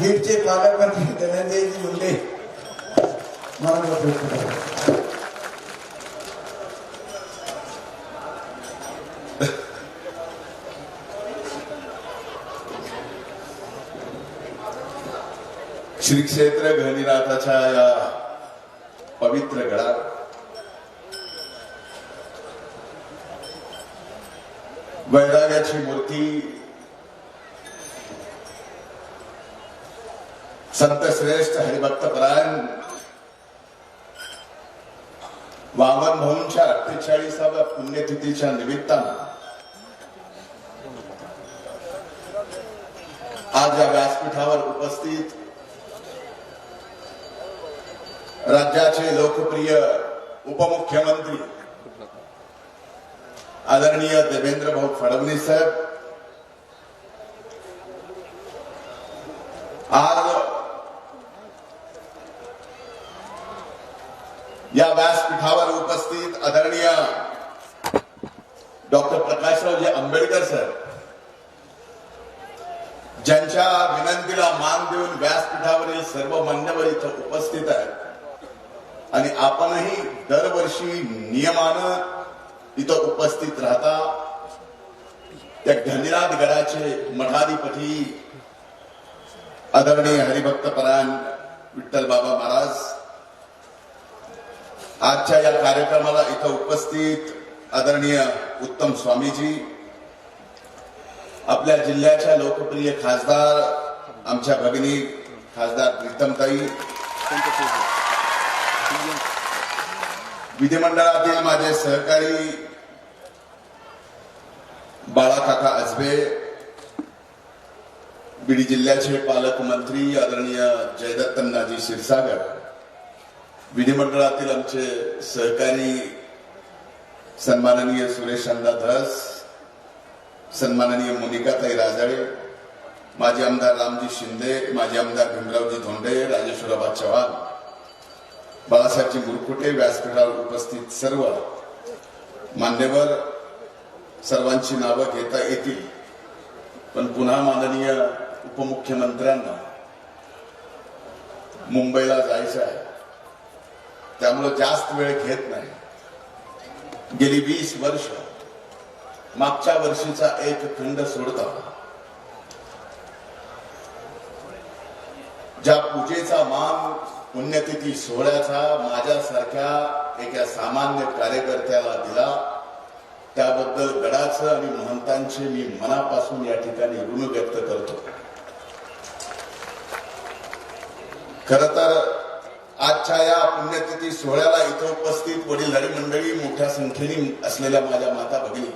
बीडचे पालकमंत्री धनंजयजी मुंडे. श्री क्षेत्र गणिनाथाच्या या पवित्र गडात वैराग्याची मूर्ती संत श्रेष्ठ हरिभक्त परायण. वामन भाऊंच्या अठ्ठेचाळीसाव्या पुण्यतिथीच्या निमित्तानं आज या व्यासपीठावर उपस्थित राज्याचे लोकप्रिय उपमुख्यमंत्री आदरणीय देवेंद्र भाऊ फडणवीस साहेब. आज या व्यासपीठावर उपस्थित आदरणीय डॉक्टर प्रकाशरावजी आंबेडकर सर ज्यांच्या विनंतीला मान देऊन व्यासपीठावरील सर्व मान्यवर इथं उपस्थित आहेत आणि आपणही दरवर्षी नियमानं इथं उपस्थित राहता. त्या घनिरात गडाचे मठाधिपती आदरणीय हरिभक्त परायण विठ्ठल बाबा महाराज आजच्या या कार्यक्रमाला इथं उपस्थित आदरणीय उत्तम स्वामीजी आपल्या जिल्ह्याच्या लोकप्रिय खासदार आमच्या भगिनी खासदार प्रीतमताई विधिमंडळातील माझे सहकारी बाळाकाका आजबे बीड जिल्ह्याचे पालकमंत्री आदरणीय जयदत्तन्नाजी क्षीरसागर विधिमंडळातील आमचे सहकारी सन्माननीय सुरेश अंदा धस सन्माननीय मोनिकाताई राजाळे माजी आमदार रामजी शिंदे माजी आमदार भीमरावजी धोंडे राजेश्वराबा चव्हाण बाळासाहेबजी मुरकुटे व्यासपीठावर उपस्थित सर्व मान्यवर सर्वांची नावं घेता येतील. पण पुन्हा माननीय उपमुख्यमंत्र्यांना मुंबईला जायचं आहे. त्यामुळे जास्त वेळ घेत नाही. गेली वीस वर्ष मागच्या वर्षीचा एक खंड सोडता ज्या पूजेचा मान पुण्यतिथी सोहळ्याचा माझ्यासारख्या एका सामान्य कार्यकर्त्याला दिला त्याबद्दल गडाचं आणि महंतांचे मी मनापासून या ठिकाणी ऋण व्यक्त करतो. खर तर आजच्या या पुण्यतिथी सोहळ्याला इथं उपस्थित वडीलधारी मंडळी मोठ्या संख्येने असलेल्या माझ्या माता भगिनी.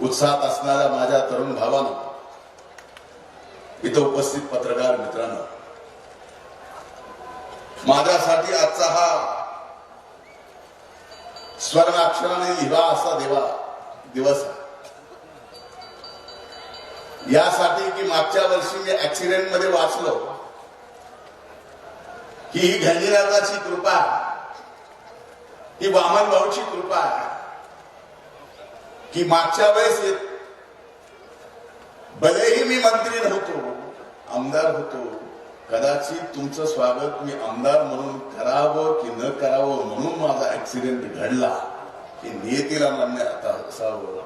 उत्साहात असणाऱ्या माझ्या तरुण भावानं इथं उपस्थित पत्रकार मित्रांनो माझ्यासाठी आजचा हा स्वर्णाक्षराने लिहा असा देवा दिवस यासाठी की मागच्या वर्षी मी ऍक्सिडेंटमध्ये वाचलो की ही घनिराजाची कृपा. ही वामन भाऊची कृपा आहे. की मागच्या वेळेस भलेही मी मंत्री नव्हतो आमदार होतो कदाचित तुमचं स्वागत मी आमदार म्हणून करावं की न करावं म्हणून माझा ऍक्सिडेंट घडला की नियतीला मान्य आता असावं.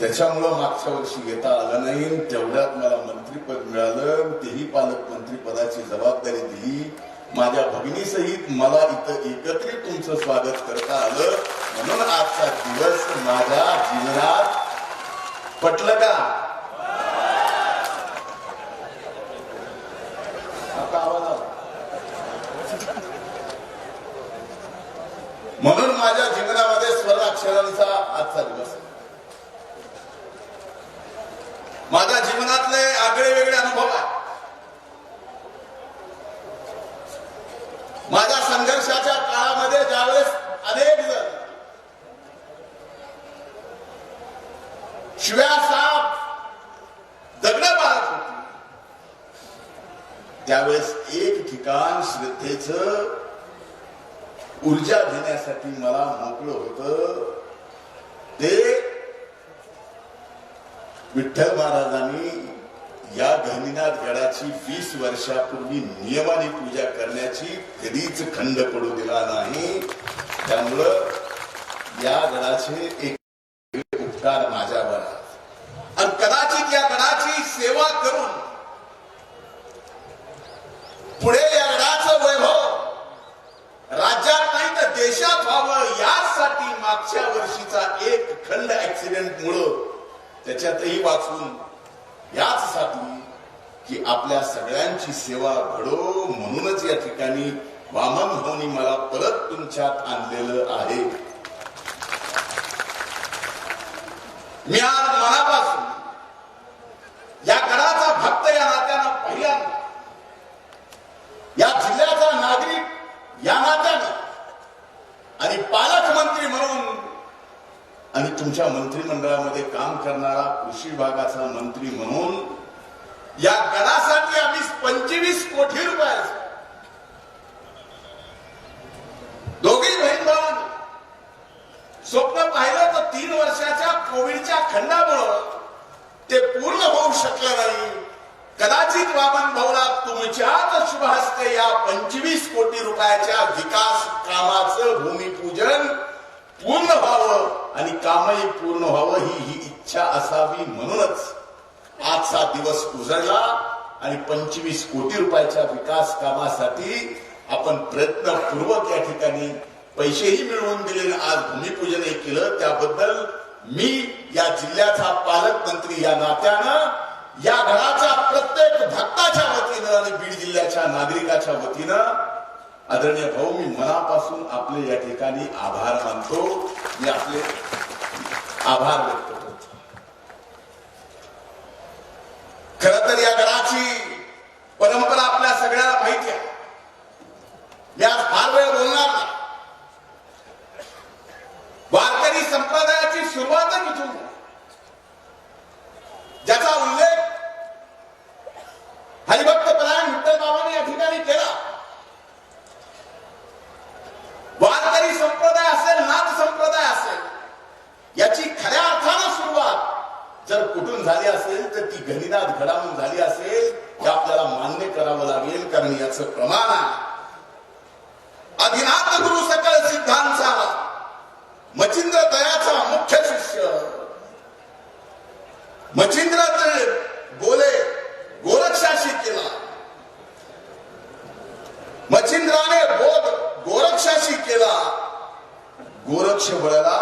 त्याच्यामुळं मागच्या वर्षी येता आलं नाही तेवढ्यात मला मंत्रीपद मिळालं तेही पालकमंत्री पदाची जबाबदारी दिली माझ्या भगिनीसहित मला इथं एकत्रित तुमचं स्वागत करता आलं. म्हणून आजचा दिवस माझ्या जीवनात पटलं का? आता आवाज म्हणून माझ्या जीवनामध्ये स्वराक्षरांचा आजचा दिवस. माझ्या जीवनातले आगळे वेगळे अनुभव आहे माझ्या संघर्षाच्या काळामध्ये ज्यावेळेस अनेक जण शिव्या साप दगड पाहत होती त्यावेळेस एक ठिकाण श्रद्धेच ऊर्जा घेण्यासाठी मला मोकळं होत. ते विठ्ठल महाराजांनी या गहिनीनाथ गडाची वीस वर्षापूर्वी नियमाने पूजा करण्याची कधीच खंड पडू दिला नाही त्यामुळं या गडाचे एक उपकार माझ्यावर आहेत. आणि कदाचित या गडाची सेवा करून पुढे या गडाचं वैभव राज्यात नाही तर देशात व्हावं यासाठी मागच्या वर्षीचा एक खंड ऍक्सिडेंट मुळे त्याच्यातही वाचून याचसाठी की आपल्या सगळ्यांची सेवा घडो म्हणूनच या ठिकाणी वामन भाऊनी मला परत तुमच्यात आणलेलं आहे. मी आज मनापासून या गडाचा भक्त या नात्यानं पहिल्यांदा या जिल्ह्याचा नागरिक या नात्यानं आणि पालकमंत्री म्हणून त्यांच्या मंत्रिमंडळामध्ये काम करणारा कृषी विभागाचा मंत्री म्हणून या गडासाठी आम्ही पंचवीस कोटी रुपये दोघी बहीण भावांनी स्वप्न पाहिलं तर तीन वर्षाच्या कोविडच्या खंडामुळं ते पूर्ण होऊ शकलं नाही. कदाचित वामन भाऊला तुमच्याच शुभ हस्ते या पंचवीस कोटी रुपयाच्या विकास कामाचं भूमिपूजन पूर्ण व्हावं. आणि कामही पूर्ण व्हावं ही ही इच्छा असावी म्हणूनच आजचा दिवस उजळला आणि पंचवीस कोटी रुपयाच्या विकास कामासाठी आपण प्रयत्नपूर्वक या ठिकाणी पैसेही मिळवून दिले आज भूमिपूजनही केलं. त्याबद्दल मी या जिल्ह्याचा पालकमंत्री या नात्यानं या घराच्या प्रत्येक भक्ताच्या वतीनं आणि बीड जिल्ह्याच्या नागरिकाच्या वतीनं आदरणीय भाऊ मी मनापासून आपले या ठिकाणी आभार मानतो. मी आपले आभार व्यक्त करतो. खर तर या गडाची परंपरा आपल्या सगळ्याला माहिती आहे. मी आज फार वेळ बोलणार नाही वारकरी संप्रदायाची सुरुवातच इथून झाली. ज्याचा उल्लेख हरिभक्त परायण विठ्ठल बाबांनी या ठिकाणी केला वारकरी संप्रदाय असेल नाथ संप्रदाय असेल याची खऱ्या अर्थानं सुरुवात जर कुठून झाली असेल तर ती घनिनाद गडावून झाली असेल हे आपल्याला मान्य करावं लागेल कारण याचं प्रमाण आहे. अधिनाथ गुरु सकळ सिद्धांचा मचिंद्र दयाचा मुख्य शिष्य. मचिंद्र ते बोले गोरक्षाशी केला. मचिंद्राने बोध गोरक्षाशी केला. गोरक्ष बळला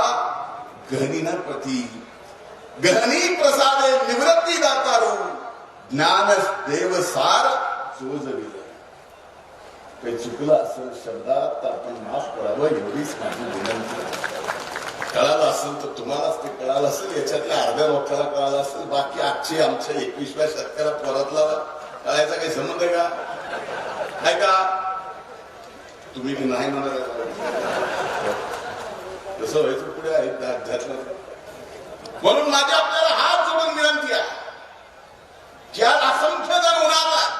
गहनीना प्रती गहनी प्रसादे निवृत्ती दातारू। ज्ञान देव सार सोजविल काही चुकलं असेल शब्दात तर आपण माफ करावं एवढीच माझी विनंती कळालं असेल तर तुम्हालाच ते कळालं असेल याच्यातल्या अर्ध्या लोकांना कळालं असेल बाकी आजची आमच्या एकवीसव्या शतकाला परतला कळायचा काही संबंध आहे का? आहे का? तुम्ही नाही म्हणा कसं व्हायचं पुढे आहे अध्यात्मात. अध्यात्म म्हणून माझी आपल्याला हात जोडून विनंती आहे की आज असंख्य जण उन्हात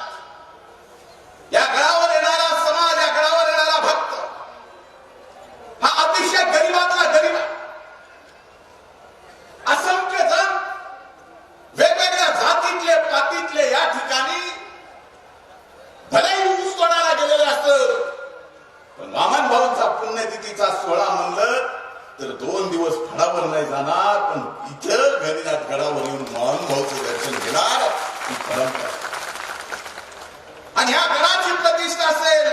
या गडावर येणारा समाज या गडावर येणारा भक्त हा अतिशय गरीबातला गरीब आहे असंख्य जण वेगवेगळ्या जातीतले पातीतले या ठिकाणी भलेही ऊस तोडायला गेलेले असत पण वामन भाऊंचा पुण्यतिथीचा सोहळा म्हणलं तर दोन दिवस फडावर नाही जाणार पण इथं गणिनाथ गडावर येऊन वामन भाऊचं दर्शन घेणार ही परंपरा आहे. आणि ह्या गडाची प्रतिष्ठा असेल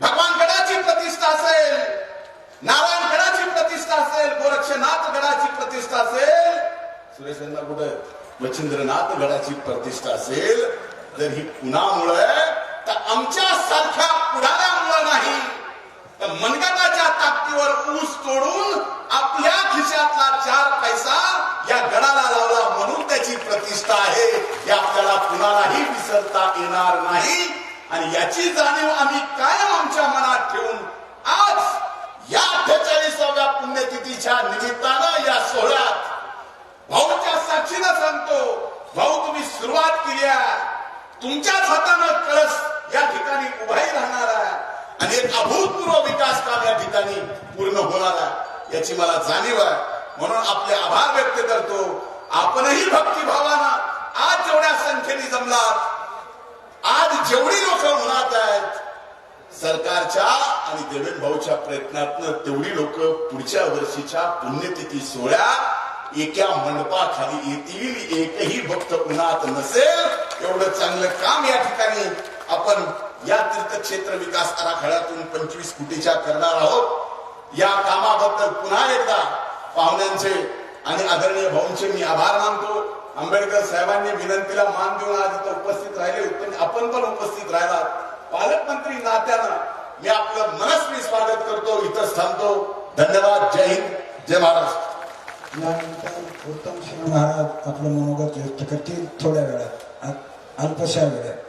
भगवान गडाची प्रतिष्ठा असेल नारायण गडाची प्रतिष्ठा असेल गडाची प्रतिष्ठा असेल सुरेश यांना कुठं? मच्छिंद्रनाथ गडाची प्रतिष्ठा असेल तर ही कुणामुळे तर आमच्या सारख्या पुढाऱ्यामुळे नाही. तर मनगटाच्या ताकदीवर ऊस तोडून आपल्या खिशातला चार पैसा या गडाला लावला म्हणून त्याची प्रतिष्ठा आहे. हे आपल्याला कुणालाही विसरता येणार नाही. आणि याची जाणीव आम्ही कायम आमच्या मनात ठेवून आज या अठ्ठेचाळीसाव्या पुण्यतिथीच्या निमित्तानं या सोहळ्यात भाऊच्या साक्षीनं सांगतो भाऊ तुम्ही सुरुवात केली आहे. तुमच्याच हातानं कळस या ठिकाणी उभाही राहणार आहे. आणि एक अभूतपूर्व विकास काम या ठिकाणी पूर्ण होणार आहे. याची मला जाणीव आहे. म्हणून आपले आभार व्यक्त करतो. आपणही भक्तिभावानं आज जेवढ्या संख्येने जमलात आज जेवढी लोक उन्हात आहेत सरकारच्या आणि देवेंद्र भाऊच्या प्रयत्नातनं तेवढी लोक पुढच्या वर्षीच्या पुण्यतिथी सोहळ्या एका मंडपाखाली येतील. एकही भक्त उन्हात नसेल. एवढं चांगलं काम या ठिकाणी आपण या तीर्थक्षेत्र विकास आराखड्यातून पंचवीस कोटीच्या करणार आहोत. या कामाबद्दल पुन्हा एकदा पाहुण्यांचे आणि आदरणीय भाऊंचे मी आभार मानतो. आंबेडकर साहेबांनी विनंतीला मान देऊन आज इथं उपस्थित राहिले. पण आपण पण उपस्थित राहिला पालकमंत्री नात्यानं मी आपलं मनस्वी स्वागत करतो इथं थांबतो. धन्यवाद जय हिंद जय महाराष्ट्र. यानंतर उत्तम सिंह महाराज आपलं मनोगत व्यक्त करतील थोड्या वेळात अल्पशा वेळात.